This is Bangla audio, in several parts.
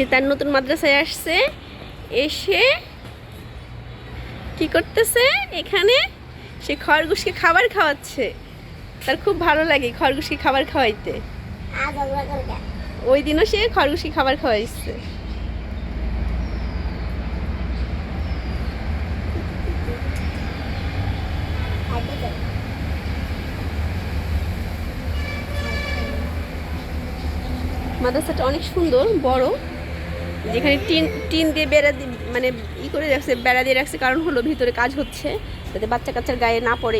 সে তার নতুন মাদ্রাসায় আসছে এসে কি করতেছে? এখানে সে খরগোশকে খাবার খাওয়াচ্ছে। তার খুব ভালো লাগে খরগোশকে খাবার খাওয়াইতে। ওই দিনও সে খরগোশকে খাবার খাওয়াইছে। মাদ্রাসাটা অনেক সুন্দর বড়। যেখানে টিন টিন দিয়ে বেড়া মানে ই করে রাখছে, বেড়া দিয়ে রাখছে, কারণ হলো ভিতরে কাজ হচ্ছে, যাতে বাচ্চা কাচ্চার গায়ে না পড়ে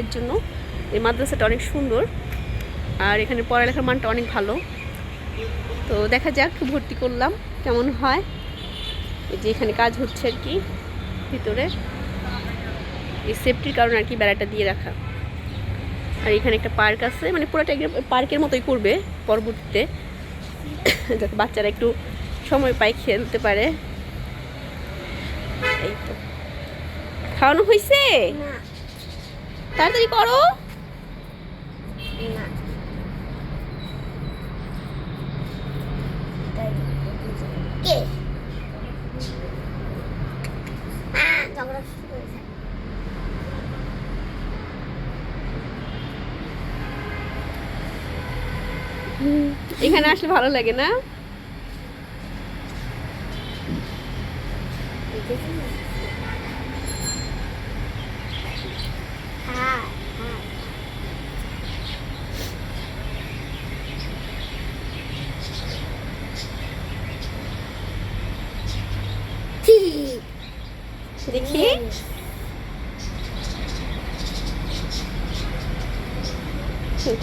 এর জন্য। এই মাদ্রাসাটা অনেক সুন্দর, আর এখানে পড়ালেখার মানটা অনেক ভালো। তো দেখা যাক, ভর্তি করলাম, কেমন হয়। এই যে এখানে কাজ হচ্ছে আর কি, ভিতরে। এই সেফটির কারণে আর কি বেড়াটা দিয়ে রাখা। আর এখানে একটা পার্ক আছে মানে পুরোটা পার্কের মতোই করবে পরবর্তীতে, যাতে বাচ্চারা একটু সময় পাই খেলতে পারে। এই তো। খাওয়ানো হয়েছে তাড়াতাড়ি করো। এখানে আসলে ভালো লাগে না হ্যাঁ হ্যাঁ ঠিক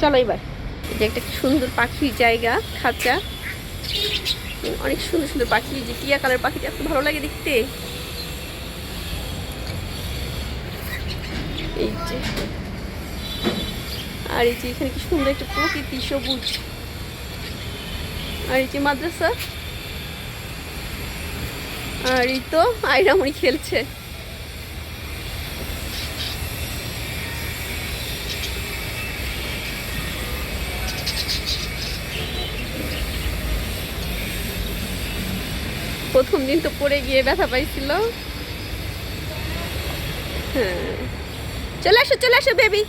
চলো এবার। এটা একটা সুন্দর পাখির জায়গা খাঁচা। অনেক সুন্দর সুন্দর পাখি যে টিয়া কালার পাখিটা এত ভালো লাগে দেখতে। এই যে। আর এই যে এখানে কি সুন্দর একটা প্রকৃতি, সবুজ। আর এই যে মাদ্রাসা। আর এই তো আইরামনি খেলছে। প্রথম দিন তো পড়ে গিয়ে ব্যথা পাইছিল। হ্যাঁ। চলে আসো চলে আসো বেবি